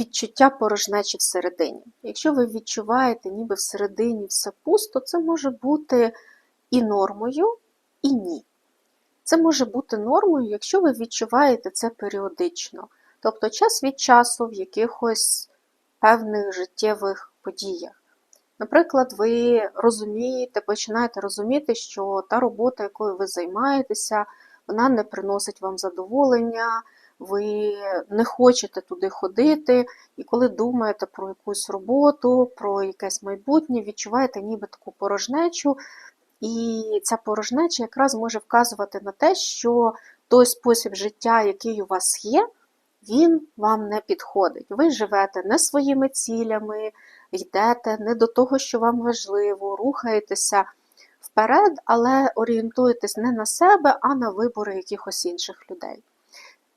відчуття порожнечі всередині. Якщо ви відчуваєте, ніби всередині все пусто, це може бути і нормою, і ні. Це може бути нормою, якщо ви відчуваєте це періодично, тобто час від часу в якихось певних життєвих подіях. Наприклад, ви розумієте, починаєте розуміти, що та робота, якою ви займаєтеся, вона не приносить вам задоволення, ви не хочете туди ходити, і коли думаєте про якусь роботу, про якесь майбутнє, відчуваєте ніби таку порожнечу, і ця порожнеча якраз може вказувати на те, що той спосіб життя, який у вас є, він вам не підходить. Ви живете не своїми цілями, йдете не до того, що вам важливо, рухаєтеся вперед, але орієнтуєтесь не на себе, а на вибори якихось інших людей.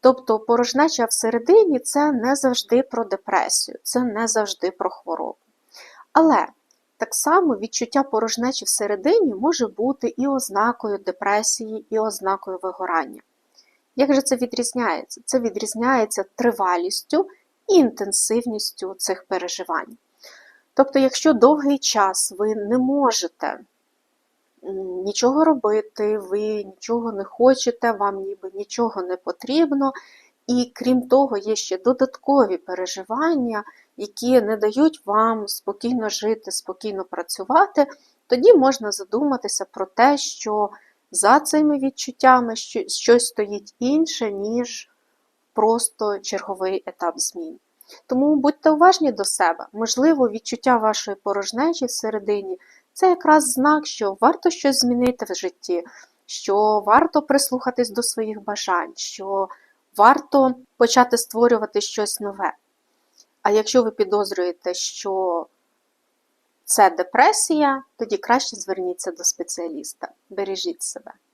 Тобто порожнеча всередині це не завжди про депресію, це не завжди про хворобу. Але так само відчуття порожнечі всередині може бути і ознакою депресії, і ознакою вигорання. Як же це відрізняється? Це відрізняється тривалістю і інтенсивністю цих переживань. Тобто, якщо довгий час ви не можете нічого робити, ви нічого не хочете, вам ніби нічого не потрібно, і крім того, є ще додаткові переживання, які не дають вам спокійно жити, спокійно працювати, тоді можна задуматися про те, що за цими відчуттями щось стоїть інше, ніж просто черговий етап змін. Тому будьте уважні до себе, можливо, відчуття вашої порожнечі всередині це якраз знак, що варто щось змінити в житті, що варто прислухатись до своїх бажань, що варто почати створювати щось нове. А якщо ви підозрюєте, що це депресія, тоді краще зверніться до спеціаліста. Бережіть себе.